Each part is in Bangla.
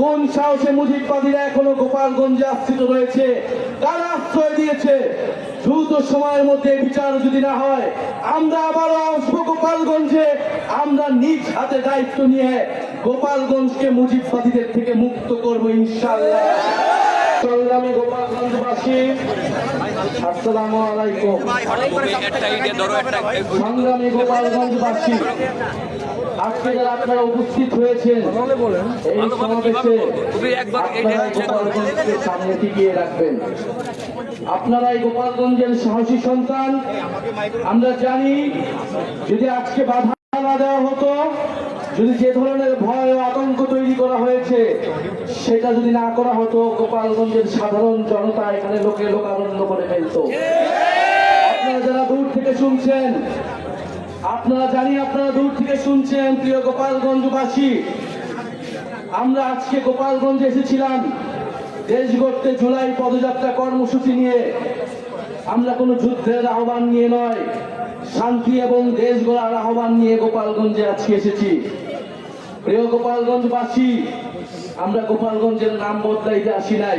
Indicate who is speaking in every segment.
Speaker 1: কোন সাহসে মুজিববাদীরা এখনও গোপালগঞ্জে আশ্রিত রয়েছে? কারা আশ্রয় দিয়েছে? দ্রুত সময়ের মধ্যে বিচার যদি না হয় আমরা আবারও আসব গোপালগঞ্জে। আমরা নিজ হাতে দায়িত্ব নিয়ে গোপালগঞ্জকে মুজিববাদীদের থেকে মুক্ত করব ইনশাল্লাহ সংগ্রামী গোপালগঞ্জবাসী আসসালামু আলাইকুম। সংগ্রামী গোপালগঞ্জবাসী আজকে যারা আপনারা উপস্থিত হয়েছেন এই সমাবেশে সামনে টিকিয়ে রাখবেন। আপনারা এই গোপালগঞ্জের সাহসী সন্তান আমরা জানি যদি আজকে বাধা না দেওয়া হতো যদি যে ধরনের ভয় ও আতঙ্ক তৈরি করা হয়েছে সেটা যদি না করা হতো গোপালগঞ্জের সাধারণ জনতা এখানে লোকে লোকারণ্য করে ফেলতো। আপনারা যারা দূর থেকে শুনছেন আপনারা জানি, আপনারা দূর থেকে শুনছেন, প্রিয় গোপালগঞ্জবাসী। আমরা আজকে গোপালগঞ্জে এসেছিলাম। দেশ গড়তে জুলাই পদযাত্রা কর্মসূচি নিয়ে। আমরা কোনো যুদ্ধের আহ্বান নিয়ে নয়, শান্তি এবং দেশ গড়ার আহ্বান নিয়ে গোপালগঞ্জে আজকে এসেছি। প্রিয় গোপালগঞ্জবাসী, আমরা গোপালগঞ্জের নাম বদলাইতে আসি নাই।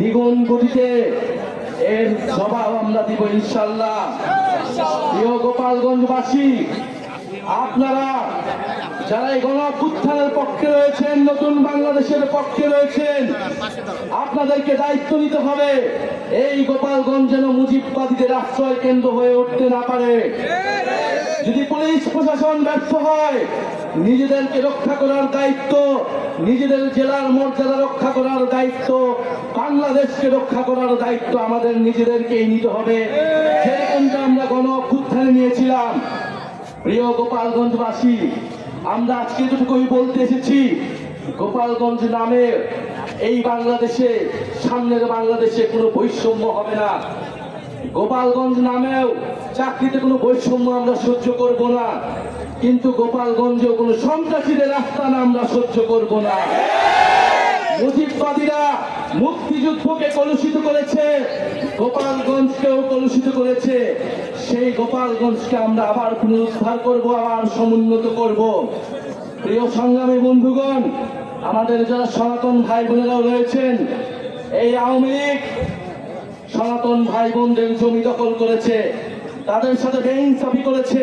Speaker 1: দ্বিগুণ গতিতে এর জবাব আমরা দিব ইনশাল্লাহ প্রিয় গোপালগঞ্জবাসী আপনারা যারা এই গণ অভ্যুত্থানের পক্ষে রয়েছেন, নতুন বাংলাদেশের পক্ষে রয়েছেন, আপনাদেরকে দায়িত্ব নিতে হবে। এই গোপালগঞ্জ যেন মুজিববাদীদের আশ্রয় কেন্দ্র হয়ে উঠতে না পারে। যদি পুলিশ প্রশাসন ব্যর্থ হয়, নিজেদেরকে রক্ষা করার দায়িত্ব, নিজেদের জেলার মর্যাদা রক্ষা করার দায়িত্ব, বাংলাদেশকে রক্ষা করার দায়িত্ব আমাদের নিজেদেরকেই নিতে হবে। যেরকমটা আমরা গণ নিয়েছিলাম, প্রিয় গোপালগঞ্জবাসী আমরা আজকে যেটুকুই বলতে এসেছি, গোপালগঞ্জ নামে এই বাংলাদেশে, সামনের বাংলাদেশে কোনো বৈষম্য হবে না। গোপালগঞ্জ নামেও চাকরিতে কোনো বৈষম্য আমরা সহ্য করব না। কিন্তু গোপালগঞ্জেও কোনো সন্ত্রাসীদের আস্থান আমরা সহ্য করব না। মুজিববাদীরা মুক্তিযুদ্ধকে কলুষিত করেছে, গোপালগঞ্জকেও কলুষিত করেছে। সেই গোপালগঞ্জকে আমরা আবার পুনরুদ্ধার করব, আবার সমুন্নত করব। প্রিয় সংগ্রামী বন্ধুগণ, আমাদের যারা সনাতন ভাই বোনেরাও রয়েছেন, এই আওয়ামী লীগ সনাতন ভাই বোনদের জমি দখল করেছে, তাদের সাথে বেইনসাফি করেছে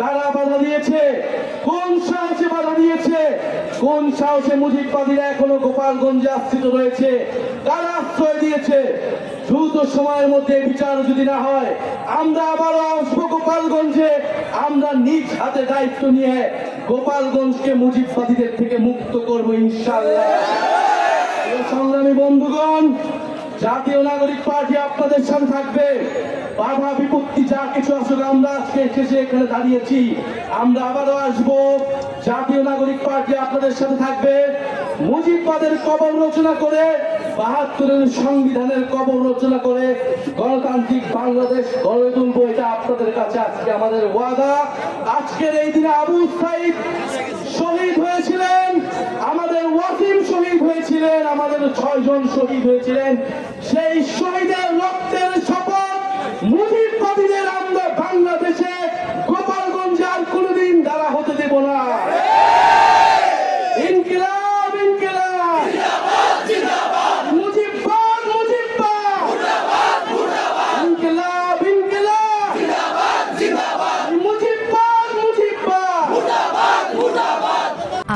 Speaker 1: কারা বাধা দিয়েছে। কোন সাহসে বাধা দিয়েছে? কোন সাহসে মুজিববাদীরা এখনও গোপালগঞ্জে আশ্রিত রয়েছে? কারা আশ্রয় দিয়েছে? দ্রুত সময়ের মধ্যে বিচার যদি না হয়, আমরা আবারও আসব গোপালগঞ্জে। আমরা নিজ হাতে দায়িত্ব নিয়ে গোপালগঞ্জকে মুজিববাদীদের থেকে মুক্ত করব ইনশাল্লাহ সংগ্রামী বন্ধুগণ জাতীয় নাগরিক পার্টি আপনাদের সামনে থাকবে। বাধা বিপত্তি যা কিছু আসলে আমরা আজকে শেষে এখানে দাঁড়িয়েছি। আমরা আবারও আসব। জাতীয় নাগরিক পার্টি আপনাদের সাথে থাকবে। মুজিববাদের কবর রচনা করে, বাহাত্তরের সংবিধানের কবর রচনা করে, গণতান্ত্রিক বাংলাদেশ গড়ে তুলবো, এটা আপনাদের কাছে আজকে আমাদের ওয়াদা। আজকের এই দিনে আবু সাইদ শহীদ হয়েছিলেন আমাদের ওয়াসিম শহীদ হয়েছিলেন আমাদের ছয়জন শহীদ হয়েছিলেন। সেই শহীদের রক্তের শপথ মুজিববাদীদের